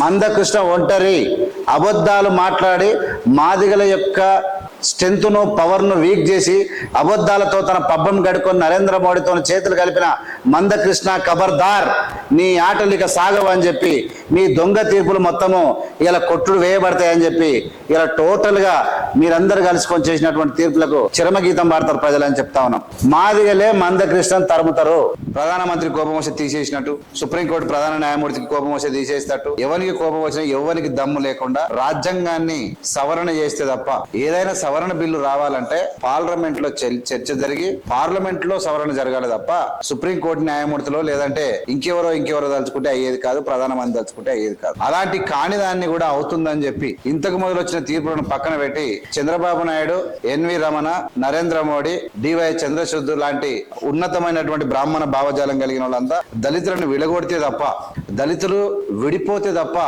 మందకృష్ణ ఒంటరి. అబద్ధాలు మాట్లాడి మాదిగల యొక్క స్ట్రెంత్ను పవర్ను వీక్ చేసి అబద్ధాలతో తన పబ్బం గడుకొని నరేంద్ర మోడీతో చేతులు కలిపిన మందకృష్ణ ఖబర్దార్ నీ ఆటలు ఇక సాగవని చెప్పి మీ దొంగ తీర్పులు మొత్తము ఇలా కొట్టుడు వేయబడతాయని చెప్పి ఇలా టోటల్గా మీరందరూ కలుసుకొని చేసినటువంటి తీర్పులకు చిరమగీతం పాడతారు ప్రజలని చెప్తా ఉన్నాం. మాదిగలే మందకృష్ణ తరుముతారు. ప్రధానమంత్రి కోపం వస్తే తీసేసినట్టు సుప్రీంకోర్టు ప్రధాన న్యాయమూర్తికి కోపం వస్తే తీసేసినట్టు ఎవరికి కోపం వచ్చినా ఎవరికి దమ్ము లేకుండా రాజ్యాంగాన్ని సవరణ చేస్తే తప్ప ఏదైనా సవరణ బిల్లు రావాలంటే పార్లమెంట్లో చర్చ జరిగి పార్లమెంట్లో సవరణ జరగాలి తప్ప సుప్రీంకోర్టు న్యాయమూర్తిలో లేదంటే ఇంకెవరో ఇంకెవరో దలుచుకుంటే అయ్యేది కాదు ప్రధానమంత్రి దలుచుకుంటే అయ్యేది కాదు. అలాంటి కాని దాన్ని కూడా అవుతుందని చెప్పి ఇంతకు మొదలు వచ్చిన తీర్పులను పక్కన పెట్టి Chandrababu Naidu N V Ramana Narendra Modi D Y Chandrachud లాంటి ఉన్నతమైనటువంటి బ్రాహ్మణ భావజాలం కలిగిన వాళ్ళంతా దళితులను విడగొడితే తప్ప దళితులు విడిపోతే తప్ప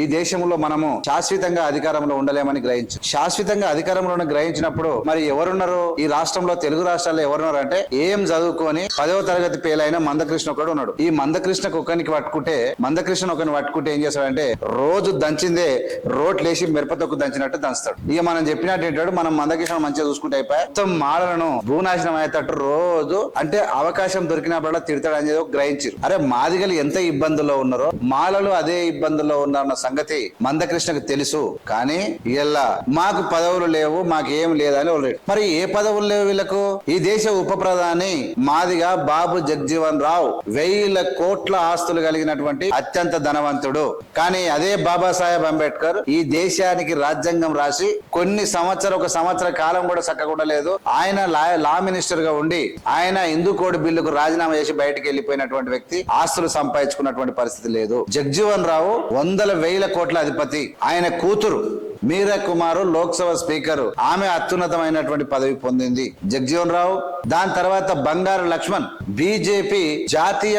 ఈ దేశంలో మనము శాశ్వతంగా అధికారంలో ఉండలేమని గ్రహించు శాశ్వతంగా అధికారంలో గ్రహించినప్పుడు మరి ఎవరున్నారు? ఈ రాష్ట్రంలో తెలుగు రాష్ట్రాల్లో ఎవరున్నారు అంటే ఏం చదువుకొని పదవ తరగతి పేలైన మందకృష్ణ ఒకడు ఉన్నాడు. ఈ మందకృష్ణ ఒకరికి పట్టుకుంటే మందకృష్ణ ఒకరిని పట్టుకుంటే ఏం చేస్తాడంటే రోజు దంచిందే రోట్లేసి మిరపతొక్కు దంచినట్టు దంచుతాడు. ఇక మనం చెప్పినట్టు ఏంటాడు? మనం మందకృష్ణ మంచిగా చూసుకుంటే అయిపోయి. మొత్తం మాలలను భూనాశనం అయ్యేటట్టు రోజు అంటే అవకాశం దొరికినప్పుడల్లా తిడతాడు అనేది గ్రహించారు. అరే మాదిగలు ఎంత ఇబ్బందుల్లో ఉన్నారో మాలలు అదే ఇబ్బందుల్లో ఉన్నారన్న సంగతి మందకృష్ణకు తెలుసు. కానీ ఇలా మాకు పదవులు లేవు మాకు ఏం లేదని మరి ఏ పదవులు లేవు వీళ్ళకు? ఈ దేశ ఉప ప్రధాని మాదిగా బాబు జగ్జీవన్ రావు వెయ్యిల కోట్ల ఆస్తులు కలిగినటువంటి అత్యంత ధనవంతుడు. కానీ అదే బాబాసాహెబ్ అంబేద్కర్ ఈ దేశానికి రాజ్యాంగం రాసి కొన్ని సంవత్సరం ఒక సంవత్సర కాలం కూడా చక్కకుండా లేదు ఆయన లా లా మినిస్టర్గా ఉండి ఆయన హిందూ కోడ్ బిల్లుకు రాజీనామా చేసి బయటకు వెళ్ళిపోయినటువంటి వ్యక్తి ఆస్తులు సంపాదించుకున్నటువంటి పరిస్థితి లేదు. జగ్జీవన్ రావు వందల వేల కోట్ల అధిపతి. ఆయన కూతురు మీరా కుమారు లోక్సభ స్పీకర్. ఆమె అత్యున్నతమైనటువంటి పదవి పొందింది. జగ్జీవన్ రావు దాని తర్వాత బంగారు లక్ష్మణ్ బీజేపీ జాతీయ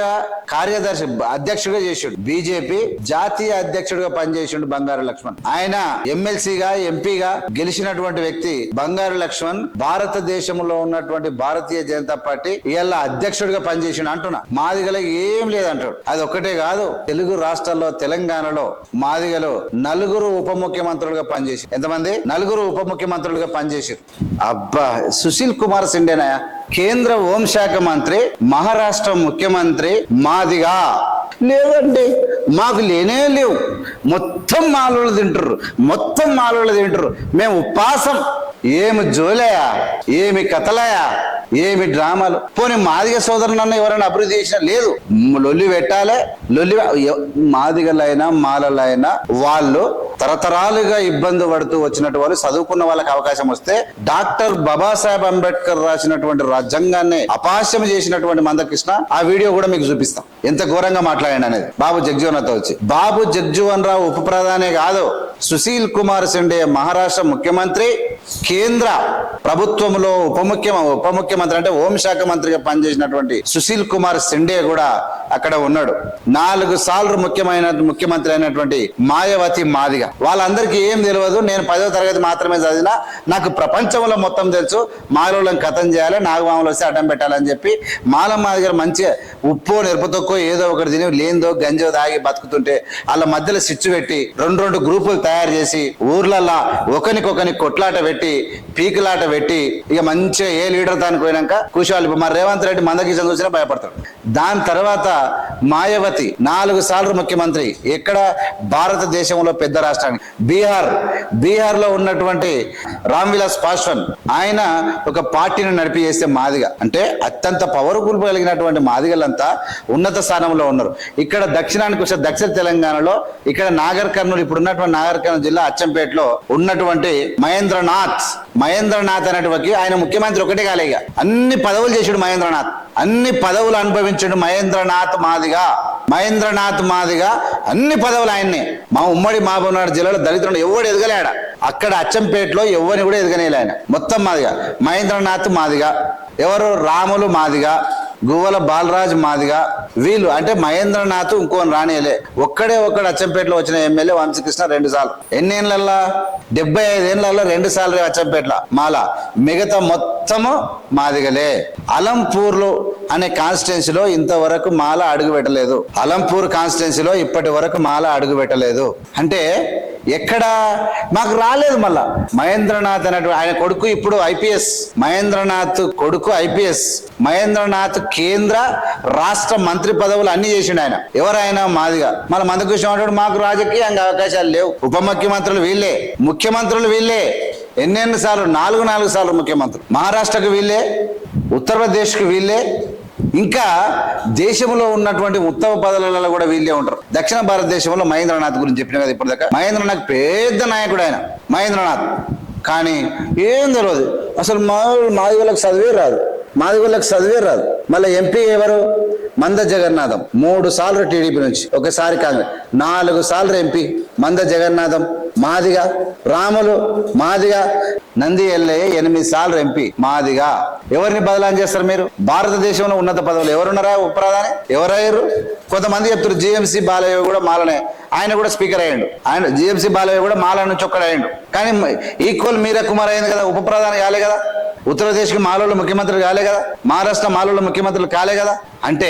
కార్యదర్శి అధ్యక్షుడిగా చేసిండు. బీజేపీ జాతీయ అధ్యక్షుడిగా పనిచేసిండు బంగారు లక్ష్మణ్. ఆయన ఎమ్మెల్సీగా ఎంపీగా గెలిచినటువంటి వ్యక్తి బంగారు లక్ష్మణ్. భారతదేశంలో ఉన్నటువంటి భారతీయ జనతా పార్టీ ఇలా అధ్యక్షుడిగా పనిచేసిండు అంటున్నా. మాదిగల ఏం లేదంటాడు. అది ఒక్కటే కాదు తెలుగు రాష్ట్రాల్లో తెలంగాణలో మాదిగలు నలుగురు ఉప ముఖ్యమంత్రులుగా పనిచేసి ఎంతమంది? నలుగురు ఉప ముఖ్యమంత్రులుగా పనిచేసారు అబ్బా సుశీల్ కుమార్ సిండేనాయా? కేంద్ర హోంశాఖ మంత్రి మహారాష్ట్ర ముఖ్యమంత్రి మాదిగా. లేదండి మాకు లేనే లేవు. మొత్తం మాలోళ్ళు తింటారు మొత్తం మాలోళ్ళు తింటారు మేము ఉపాసం. ఏమి జోలయా? ఏమి కథలయా? ఏమి డ్రామాలు? పోనీ మాదిగ సోదరునన్న ఎవరైనా అభివృద్ధి చేసినా లేదు. లొల్లి పెట్టాలే. లొల్లి మాదిగలైనా మాలలైనా వాళ్ళు తరతరాలుగా ఇబ్బంది పడుతూ వచ్చినట్టు వాళ్ళు చదువుకున్న వాళ్ళకి అవకాశం వస్తే డాక్టర్ బాబాసాహెబ్ అంబేద్కర్ రాసినటువంటి రాజ్యాంగాన్ని అపాస్యం చేసినటువంటి మందకృష్ణ ఆ వీడియో కూడా మీకు చూపిస్తాం. ఎంత ఘోరంగా మాట్లాడండి అనేది. బాబు జగ్జీవన్తో వచ్చి. బాబు జగ్జీవన్ రావు ఉప ప్రధానే కాదు సుశీల్ కుమార్ సిండే మహారాష్ట్ర ముఖ్యమంత్రి కేంద్ర ప్రభుత్వంలో ఉప ముఖ్య ఉప ముఖ్యమంత్రి అంటే హోంశాఖ మంత్రిగా పనిచేసినటువంటి సుశీల్ కుమార్ సిండే కూడా అక్కడ ఉన్నాడు. నాలుగు సార్లు ముఖ్యమైన ముఖ్యమంత్రి అయినటువంటి మాయావతి మాదిగా. వాళ్ళందరికీ ఏం తెలియదు నేను పదో తరగతి మాత్రమే చదివినా నాకు ప్రపంచంలో మొత్తం తెలుసు మాలోళ్ళని కథం చేయాలి నాగమామలు వస్తే అడ్డం పెట్టాలని చెప్పి మాల మాదిగ మంచిగా ఉప్పు నెరుపుతొక్కో ఏదో ఒకటి తిని లేందో గంజో తాగి బతుకుతుంటే వాళ్ళ మధ్యలో స్విచ్ పెట్టి రెండు రెండు గ్రూపులు తయారు చేసి ఊర్లల్లా ఒకరికొకరిని కొట్లాట పెట్టి పీకులాట పెట్టి ఇక మంచిగా ఏ లీడర్ దానికి పోయినాక కూర్చోవాలి మా మరి రేవంత్ రెడ్డి మందకి చూసినా భయపడతాడు. దాని తర్వాత మాయావతి నాలుగు సార్లు ముఖ్యమంత్రి. ఎక్కడ? భారతదేశంలో పెద్ద రాష్ట్రానికి. బీహార్. బీహార్లో ఉన్నటువంటి రామ్ విలాస్ పాశ్వన్ ఆయన ఒక పార్టీని నడిపి చేస్తే మాదిగ. అంటే అత్యంత పవర్ఫుల్ కలిగినటువంటి మాదిగలంతా ఉన్నత స్థానంలో ఉన్నారు. ఇక్కడ దక్షిణానికి వచ్చే దక్షిణ తెలంగాణలో ఇక్కడ నాగర్ కర్నూలు ఇప్పుడు ఉన్నటువంటి నాగర్ కర్నూలు జిల్లా అచ్చంపేటలో ఉన్నటువంటి మహేంద్రనాథ్. మహేంద్రనాథ్ అనేటువంటి ఆయన ముఖ్యమంత్రి ఒకటే కాలేక అన్ని పదవులు చేసాడు మహేంద్రనాథ్. అన్ని పదవులు అనుభవించాడు. మహేంద్రనాథ్ మాదిగా మహేంద్రనాథ్ మాదిగా అన్ని పదవులు ఆయన్ని. మా ఉమ్మడి మహబూబ్నగర్ జిల్లాలో దళితుడు ఎవడు ఎదగలేడ? అక్కడ అచ్చంపేటలో ఎవరిని కూడా ఎదగనేలే ఆయన. మొత్తం మాదిగా. మహేంద్రనాథ్ మాదిగా. ఎవరు? రాములు మాదిగా. గువ్వల బాలరాజ్ మాదిగా వీళ్ళు అంటే మహేంద్రనాథ్ ఇంకోని రానియలే ఒక్కడే ఒక్కడు అచ్చంపేటలో వచ్చిన ఎమ్మెల్యే వంశకృష్ణ రెండు సార్లు. ఎన్నేళ్ళలో డెబ్బై ఐదేళ్ళలో రెండు సార్లు అచ్చంపేటల. మాల. మిగతా మొత్తము మాదిగలే. అలంపూర్లో అనే కాన్స్టిట్యున్సీలో ఇంతవరకు మాల అడుగు పెట్టలేదు అలంపూర్ కాన్స్టిట్యున్సీలో ఇప్పటి వరకు మాల అడుగు పెట్టలేదు అంటే ఎక్కడా? మాకు రాలేదు మళ్ళా. మహేంద్రనాథ్ అనేటువంటి ఆయన కొడుకు ఇప్పుడు ఐపీఎస్. మహేంద్రనాథ్ కొడుకు ఐపీఎస్. మహేంద్రనాథ్ కేంద్ర రాష్ట్ర మంత్రి పదవులు అన్ని చేసిండు ఆయన. ఎవరైనా మాదిగా. మళ్ళీ మందకృష్ణ అంటాడు మాకు రాజకీయంగా అవకాశాలు లేవు. ఉప ముఖ్యమంత్రులు వీళ్ళే. ముఖ్యమంత్రులు వీళ్ళే. ఎన్నెన్ని సార్లు? నాలుగు నాలుగు సార్లు ముఖ్యమంత్రులు. మహారాష్ట్రకు వీళ్ళే. ఉత్తరప్రదేశ్కు వీళ్ళే. ఇంకా దేశంలో ఉన్నటువంటి ఉత్తమ పదవులలో కూడా వీళ్ళే ఉంటారు. దక్షిణ భారతదేశంలో మహేంద్రనాథ్ గురించి చెప్పిన కదా ఇప్పటిదాకా. మహేంద్రనాథ్ పెద్ద నాయకుడు ఆయన. మహేంద్రనాథ్. కానీ ఏం తెలియదు అసలు మా మాది వాళ్ళకి చదివే రాదు. మాది వాళ్ళకి చదివే రాదు. మళ్ళీ ఎంపీ ఎవరు? మంద జగన్నాథం. మూడు సార్లు టీడీపీ నుంచి. ఒకసారి కాంగ్రెస్ నాలుగు సార్లు ఎంపీ మంద జగన్నాథం. మాదిగా రాములు మాదిగా నంది ఎల్లయ్య ఎనిమిది సార్లు ఎంపీ మాదిగా. ఎవరిని బదలాం చేస్తారు మీరు? భారతదేశంలో ఉన్నత పదవులు ఎవరున్నారా ఉప ఎవరయ్యారు? కొంతమంది చెప్తారు జిఎంసీ బాలయ్య కూడా మాలనే. ఆయన కూడా స్పీకర్ అయ్యాడు. ఆయన జిఎంసీ బాలయ్య కూడా మాల నుంచి ఒక్కడయ్యాడు. కానీ ఈక్వల్ మీరా కుమార్ అయింది కదా ఉప ప్రధాని కాలే కదా. ఉత్తరప్రదేశ్కి మాలోళ్ళు ముఖ్యమంత్రులు కాలే కదా? మహారాష్ట్ర మాలోళ్ళు ముఖ్యమంత్రులు కాలే కదా? అంటే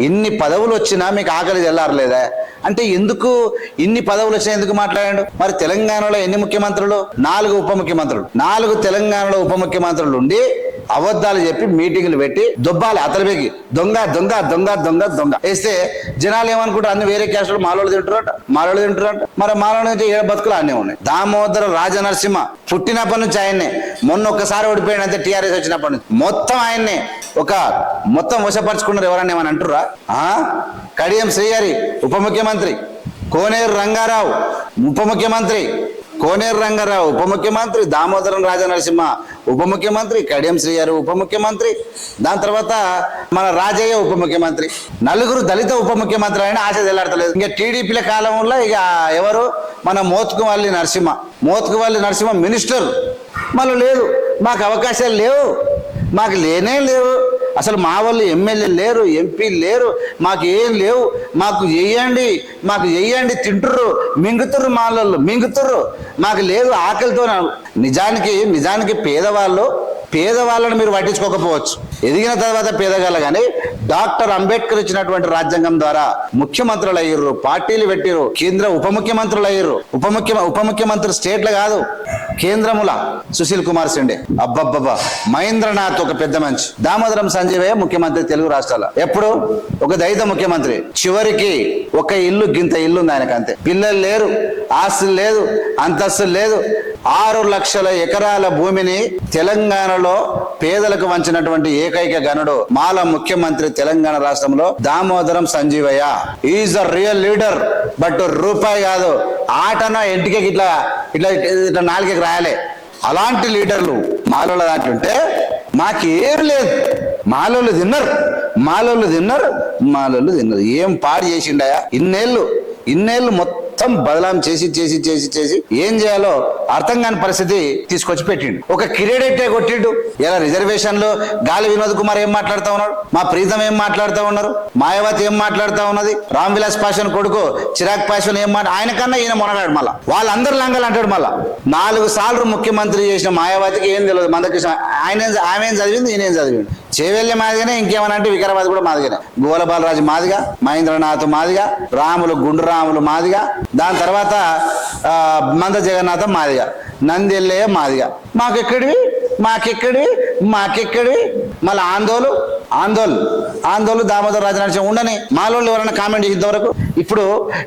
ఇన్ని పదవులు వచ్చినా మీకు ఆకలి తెల్లారలేదా? అంటే ఎందుకు ఇన్ని పదవులు వచ్చినా ఎందుకు మాట్లాడాడు? మరి తెలంగాణలో ఎన్ని ముఖ్యమంత్రులు? నాలుగు ఉప ముఖ్యమంత్రులు. నాలుగు తెలంగాణలో ఉప ముఖ్యమంత్రులు ఉండి అబద్ధాలు చెప్పి మీటింగ్లు పెట్టి దొబ్బాలి అతలిబెకి దొంగ దొంగ దొంగ దొంగ దొంగ. వేస్తే జనాలు ఏమనుకుంటారు? అన్ని వేరే క్యాస్టులు మాలోళ్ళు తింటారట మాలోళ్ళు తింటారట మరి మాలోళ్ళు నుంచి ఏడు బతుకులు అన్నీ ఉన్నాయి? దామోదర రాజనరసింహ పుట్టినప్పటి నుంచి ఆయన్నే. మొన్న ఒక్కసారి ఓడిపోయాడు అంతే టీఆర్ఎస్ వచ్చినప్పటి నుంచి. మొత్తం ఆయన్నే ఒక మొత్తం వశపరుచుకున్నారు ఎవరన్నా ఏమని అంటుర్రా? ఆ? కడియం శ్రీహరి ఉప ముఖ్యమంత్రి. కోనేరు రంగారావు ఉప ముఖ్యమంత్రి. కోనేరు రంగారావు ఉప ముఖ్యమంత్రి దామోదరం రాజనరసింహ ఉప ముఖ్యమంత్రి కడియం శ్రీహరి ఉప ముఖ్యమంత్రి దాని తర్వాత మన రాజయ్య ఉప ముఖ్యమంత్రి. నలుగురు దళిత ఉప ముఖ్యమంత్రి అయినా ఆశ తెలాడతలేదు ఇంకా టీడీపీల కాలంలో ఇక ఎవరు? మన మోత్కువల్లి నరసింహ. మోత్కువల్లి నరసింహ మినిస్టర్. మళ్ళీ లేదు. మాకు అవకాశాలు లేవు. మాకు లేనే లేవు. అసలు మా వాళ్ళు ఎమ్మెల్యే లేరు ఎంపీ లేరు మాకు ఏం లేవు. మాకు చేయండి మాకు చేయండి తింటుర్రు మింగుతుర్రు మాలోళ్ళు మింగుతుర్రు. మాకు లేదు ఆకలితో నిజానికి నిజానికి పేదవాళ్ళు పేదవాళ్ళని మీరు పట్టించుకోకపోవచ్చు. ఎదిగిన తర్వాత పేదగాళ్ళ కానీ డాక్టర్ అంబేద్కర్ ఇచ్చినటువంటి రాజ్యాంగం ద్వారా ముఖ్యమంత్రులు అయ్యారు పార్టీలు పెట్టిరు కేంద్ర ఉప ముఖ్యమంత్రులు అయ్యారు ఉప ముఖ్య ఉప ముఖ్యమంత్రి స్టేట్లు కాదు కేంద్రముల సుశీల్ కుమార్ సిండే. అబ్బబ్బబ్బా మహేంద్రనాథ్ ఒక పెద్ద మంచి దామోదరం సంజీవయ్య ముఖ్యమంత్రి తెలుగు రాష్ట్రాల. ఎప్పుడు? ఒక దైత ముఖ్యమంత్రి. చివరికి ఒక ఇల్లు గింత ఇల్లు ఉంది ఆయనకు అంతే. పిల్లలు లేరు ఆస్తులు లేదు అంతస్తులు లేదు. ఆరు లక్షల ఎకరాల భూమిని తెలంగాణలో పేదలకు వంచినటువంటి ఏకైక గనుడు మాల ముఖ్యమంత్రి తెలంగాణ రాష్ట్రంలో Damodaram Sanjeevaiah. Is the real leader but రూపాయి కాదు. ఆటన ఇంటికి ఇట్లా ఇట్లా ఇట్లా నాలుగకి రాయాలి. అలాంటి లీడర్లు మాలోళ్ళ దాంట్లో ఉంటే మాకేం లేదు. మాలోళ్ళు తిన్నారు. మాలోళ్ళు తిన్నారు మాలోళ్ళు తిన్నారు. ఏం పాడు చేసిండయా ఇన్నేళ్ళు ఇన్నేళ్ళు మొత్తం బదలాం చేసి చేసి చేసి చేసి ఏం చేయాలో అర్థం కాని పరిస్థితి తీసుకొచ్చి పెట్టిండు. ఒక కిరీడెట్టే కొట్టిండు. ఇలా రిజర్వేషన్లో గాలి వినోద్ కుమార్ ఏం మాట్లాడుతా ఉన్నాడు? మా ప్రీతం ఏం మాట్లాడుతా ఉన్నారు? మాయావతి ఏం మాట్లాడుతా ఉన్నది? రామ్ విలాస్ పాషన్ కొడుకు చిరాగ్ పాషన్ ఏం మాట ఆయన కన్నా ఈయన మొనగాడు మళ్ళా. వాళ్ళందరూ లంగలు అంటాడు మళ్ళా. నాలుగు సార్లు ముఖ్యమంత్రి చేసిన మాయావతికి ఏం తెలియదు. మందకృష్ణ ఆయన ఆమె ఏం చదివింది? ఈయన ఏం చదివింది చేవెళ్ళి మాదిగానే ఇంకేమన్నా అంటే వికారాబాద్ కూడా మాదిగానే. గోల బాలరాజు మాదిగా మహేంద్రనాథ్ మాదిగా రాములు గుండు రాములు మాదిగా దాని తర్వాత మంద జగన్నాథం మాదిగా. నందెల్లే మాదిగా. మాకెక్కడివి? మాకెక్కడివి? మాకెక్కడివి? మళ్ళీ ఆందోళన ఆందోళన ఆందోళన దామోదర రాజనరసింహ ఉండని. మాలోళ్ళు ఎవరైనా కామెంట్ చేసేంత వరకు ఇప్పుడు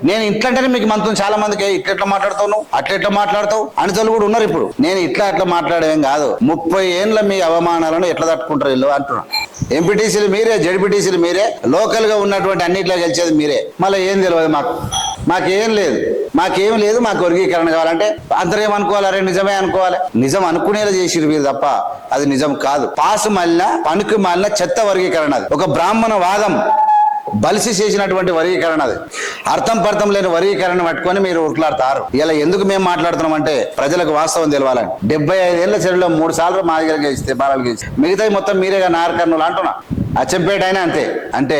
నేను ఇట్లంటేనే మీకు మంత్రం చాలా మందికి ఇట్లెట్లా ఇట్లా ఎట్లా మాట్లాడతావు అట్లా ఎట్లా మాట్లాడతావు అనితోళ్ళు కూడా ఉన్నారు ఇప్పుడు. నేను ఇట్లా అట్లా మాట్లాడేం కాదు. ముప్పై ఏండ్ల మీ అవమానాలను ఎట్లా తట్టుకుంటారు వీళ్ళు అంటున్నా. ఎంపీటీసీలు మీరే జడ్పీటీసీలు మీరే లోకల్గా ఉన్నటువంటి అన్నిట్లో గెలిచేది మీరే. మళ్ళీ ఏం తెలియదు మాకు. మాకేం లేదు. మాకేం లేదు మాకు వర్గీకరణ కావాలంటే అంతరేం అనుకోవాలి అరే నిజమే అనుకోవాలి. నిజం అనుకునేలా చేసిరు మీరు తప్ప అది నిజం కాదు. పాసు మళ్ళిన పనికి మళ్ళిన చెత్త వర్గీకరణ అది. ఒక బ్రాహ్మణ వాదం బలిసి చేసినటువంటి వర్గీకరణ అది. అర్థం పర్థం లేని వర్గీకరణ పట్టుకొని మీరు ఉట్లాడతారు. ఇలా ఎందుకు మేము మాట్లాడుతున్నాం అంటే ప్రజలకు వాస్తవం తెలవాలని. డెబ్బై ఐదేళ్ళ చెరువులో మూడు సార్లు మా దగ్గర గెలిస్తే బాలాలు గెలిచి మిగతా మొత్తం మీరేగా నారకర్ణులు అంటున్నా. అచ్చంపేట అయినా అంతే. అంటే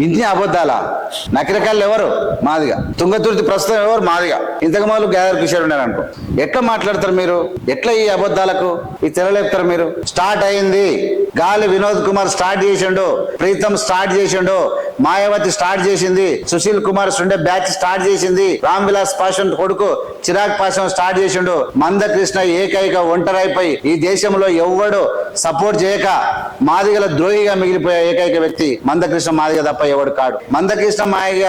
ఇంతే అబద్ధాల? నకిరకాళ్ళు ఎవరు? మాదిగా. తుంగతుర్తి ప్రస్తుతం ఎవరు? మాదిగా. ఇంతకు మొదలు గ్యాదర్ కిషోర్ ఉన్నారు అనుకో ఎట్లా మాట్లాడతారు మీరు? ఎట్లా ఈ అబద్ధాలకు? ఈ తెరలేపుతారు మీరు? స్టార్ట్ అయింది. గాలి వినోద్ కుమార్ స్టార్ట్ చేసిండు. ప్రీతం స్టార్ట్ చేసిండు. మాయావతి స్టార్ట్ చేసింది సుశీల్ కుమార్ సుండే బ్యాచ్ స్టార్ట్ చేసింది రామ్ విలాస్ పాషన్ కొడుకు చిరాగ్ పాషన్ స్టార్ట్ చేసిండు. మందకృష్ణ ఏకైక ఒంటరైపోయి ఈ దేశంలో ఎవ్వడు సపోర్ట్ చేయక మాదిగల ద్రోహిగా మిగిలిపోయే ఏకైక వ్యక్తి మందకృష్ణ మాదిగ తప్ప ఎవడు కాడు. మందకృష్ణ మాదిగ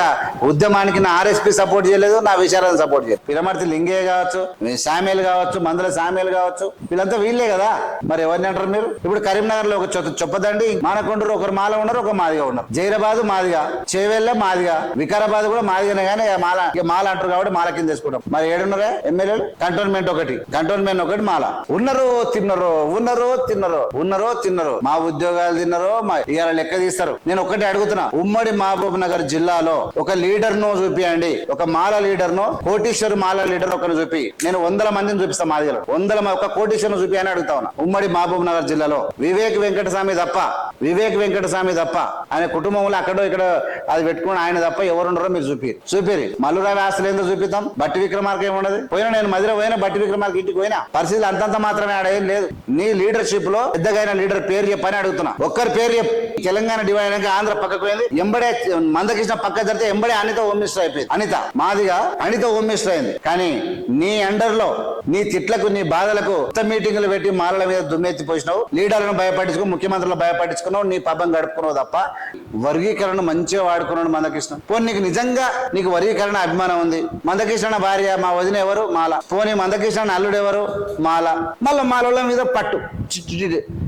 ఉద్యమానికి నా ఆర్ఎస్పి సపోర్ట్ చేయలేదు నా విచారాన్ని సపోర్ట్ చేయలేదు. పిరమర్తి లింగే కావచ్చు శామ్యుల్ కావచ్చు మందుల శామ్యుల్ కావచ్చు వీళ్ళంతా వీళ్ళే కదా. మరి ఎవరిని అంటారు మీరు? ఇప్పుడు కరీంనగర్లో ఒక చొప్పదండి మానకొండరు ఒకరు మాల ఉన్నారు ఒక మాదిగా ఉన్నారు. జైరాబాద్ మాదిగా. చేవెళ్ళే మాదిగా. వికారాబాద్ కూడా మాదిగానే కానీ మాల మాల అంటారు కాబట్టి మాల కింద తీసుకుంటాం మరి ఏడున్నారా ఎమ్మెల్యేలు? కంటోన్మెంట్ ఒకటి. కంటోన్మెంట్ ఒకటి మాల. ఉన్నరు తిన్నరు ఉన్నరు తిన్నరు ఉన్నరో తిన్నరు. మా ఉద్యోగాలు తిన్నరో మా ఇవాళ లెక్క తీస్తారు. నేను ఒకటి అడుగుతున్నా. ఉమ్మడి మహబూబ్ నగర్ జిల్లాలో ఒక లీడర్ను చూపియండి. ఒక మాల లీడర్ను కోటీశ్వరు మాల లీడర్ ఒకరిని చూపి. నేను వందల మందిని చూపిస్తాను మాదిగలో. వందల ఒక కోటీశ్వర్ చూపి అని అడుగుతా ఉన్నా. ఉమ్మడి మహబూబ్ నగర్ జిల్లాలో వివేక్ వెంకటస్వామి తప్ప వివేక్ వెంకటస్వామి తప్ప ఆయన కుటుంబంలో అక్కడ ఇక్కడ అది పెట్టుకుని ఆయన తప్ప ఎవరుండరో మీరు చూపి చూపిరి. మల్లురావి ఆస్తులు ఏందో చూపిద్దాం. బట్టి విక్రమార్క ఏమున్నది పోయినా నేను మధ్యలో పోయినా బట్టి విక్రమార్క ఇంటికి పోయినా. పరిస్థితి అంతంత మాత్రమే ఆడ ఏం లేదు. నీ లీడర్షిప్లో పెద్దగైన లీడర్ పేరు చెప్పని అడుగుతున్నా. ఒక్కరి పేరు చెప్పు తెలంగాణ డివైడ్ అయినాక ఆంధ్ర పక్కకు పోయింది. ఎంబడే మందకృష్ణ పక్క జరిగితే ఎంబడే అనిత హోమ్ మినిస్టర్ అయిపోయింది. అనిత మాదిగా అనిత హోమ్ మినిస్టర్ అయింది. కానీ నీ అండర్లో నీ తిట్లకు నీ బాధలకు కొత్త మీటింగ్లు పెట్టి మాలల మీద దుమ్మెత్తి పోసినావు. లీడర్లను భయపట్టించుకుని ముఖ్యమంత్రులను భయపడించుకున్నావు నీ పబ్బం గడుపుకున్నావు తప్ప వర్గీకరణ మంచిగా వాడుకున్నాడు మందకృష్ణ. పోనీ నీకు నిజంగా నీకు వర్గీకరణ అభిమానం ఉంది. మందకృష్ణ భార్య మా వదిన ఎవరు? మాల. పోనీ మందకృష్ణ అల్లుడు ఎవరు? మాల. మళ్ళీ మాలోళ్ళ మీద పట్టు.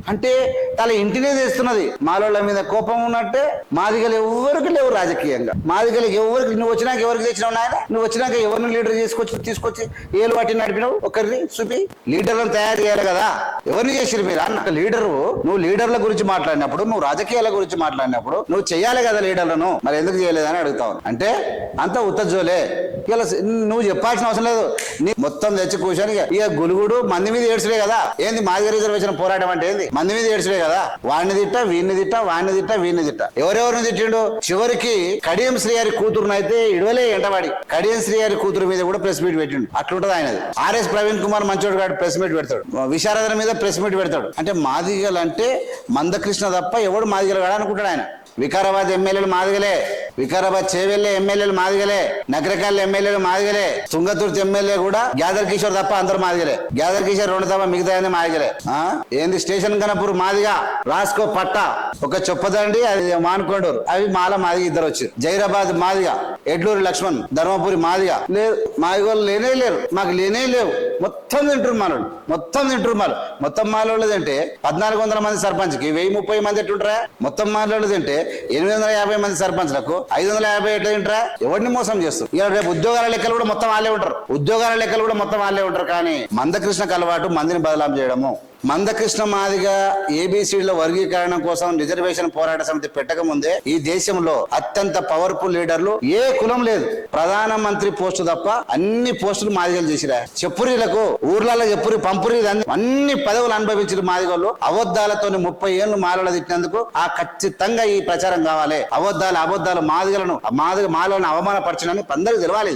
అంటే తల ఇంటినే తెస్తున్నది. మాలోళ్ళ మీద కోపం ఉన్నట్టే మాదిగలు ఎవరికి లేవు రాజకీయంగా. మాదిగలు ఎవరికి నువ్వు వచ్చినాక ఎవరికి తెచ్చినావు నాయన? నువ్వు వచ్చినాక ఎవరిని లీడర్ చేసుకొచ్చి తీసుకొచ్చి ఏలు పట్టి నడిపినావు? ఒకరిని చూపి. లీడర్లను తయారు చేయాలి కదా. ఎవరిని చేసిరు మీరు? అన్న లీడరు నువ్వు లీడర్ల గురించి మాట్లాడినప్పుడు నువ్వు రాజకీయాల గురించి మాట్లాడినప్పుడు నువ్వు చేయాలి కదా. లీడర్లను మరి ఎందుకు చేయలేదని అడుగుతావు అంటే అంత ఉత్తజోలే ఇలా నువ్వు చెప్పాల్సిన అవసరం లేదు. నీ మొత్తం తెచ్చి కూర్చొని ఇక- గులుగుడు మంది మీద ఏడ్చలే కదా. ఏంది మాదిగ రిజర్వేషన్ పోరాటం అంటే ఏంది? మంది మీద ఏడ్చలే కదా. వాడిని తిట్ట వీడిని తిట్ట వాడిని తిట్ట వీడిని తిట్ట. ఎవరెవరిని తిట్టిండు? చివరికి కడియం శ్రీహరి కూతురునైతే ఇడవలే ఎంటవాడి. కడియం శ్రీహరి కూతురు మీద కూడా ప్రెస్ మీట్ పెట్టిండు. అట్లుంటది ఆయనది. ఆర్ఎస్ ప్రవీణ్ కుమార్ మంచోడు గారు ప్రెస్ మీట్ పెడతాడు. విశారదన మీద ప్రెస్ మీట్ పెడతాడు. అంటే మాదిగలు అంటే మందకృష్ణ తప్ప ఎవడు మాదిగలు కాడ అనుకుంటాడు ఆయన. వికారాబాద్ ఎమ్మెల్యేలు మాదిగలే. వికారాబాద్ చేవెళ్ళే ఎమ్మెల్యేలు మాదిగలే. నగరకాల ఎమ్మెల్యేలు మాదిగలే. తుంగతుర్తి ఎమ్మెల్యే కూడా గ్యాదర్ కిషోర్ తప్ప అందరూ మాదిగలే. గ్యాదర్ కిషోర్ రెండు తప్ప మిగతా మాదిగలే. ఏంది స్టేషన్ కనపూర్ మాదిగా? రాసుకో పట్ట. ఒక చొప్పదండి అది మానుకోండూరు. అవి మాల మాదిగ ఇద్దరు వచ్చారు జైరాబాద్ మాదిగా. ఎడ్లూరు లక్ష్మణ్ ధర్మపురి మాదిగా. లేదు మాదిగోళ్ళు లేనే లేరు. మాకు లేనే లేవు. మొత్తం తింటారు మాలోళ్ళు మొత్తం తింటారు మాలు మొత్తం మాలోళ్ళు తింటే పద్నాలుగు వందల మంది సర్పంచ్కి వెయ్యి ముప్పై మంది ఎట్టుంటారా? మొత్తం మాలోళ్ళు తింటే ఎనిమిది వందల యాభై మంది సర్పంచ్లకు ఐదు వందల యాభై ఎట్లా తింటారా? ఎవరిని మోసం చేస్తారు? రేపు ఉద్యోగాల లెక్కలు కూడా మొత్తం వాళ్ళే ఉంటారు. ఉద్యోగాల లెక్కలు కూడా మొత్తం వాళ్ళే ఉంటారు కానీ మందకృష్ణకు అలవాటు మందిని బదలాం చేయడము. మందకృష్ణ మాదిగా ఏబిసిడిలో వర్గీకరణ కోసం రిజర్వేషన్ పోరాట సమితి పెట్టక ముందే ఈ దేశంలో అత్యంత పవర్ఫుల్ లీడర్లు ఏ కులం లేదు. ప్రధాన మంత్రి పోస్టు తప్ప అన్ని పోస్టులు మాదిగలు చేసిరా. చెప్పురీలకు ఊర్లలో చెప్పురి పంపురి అన్ని పదవులు అనుభవించిన మాదిగోళ్ళు అబద్ధాలతో ముప్పై ఏళ్ళు మాలలు తిట్టినందుకు ఆ ఖచ్చితంగా ఈ ప్రచారం కావాలి. అబద్ధాలు అబద్ధాలు మాదిగలను మాదిగ మాలను అవమానపరచడానికి అందరికి తెలవాలి.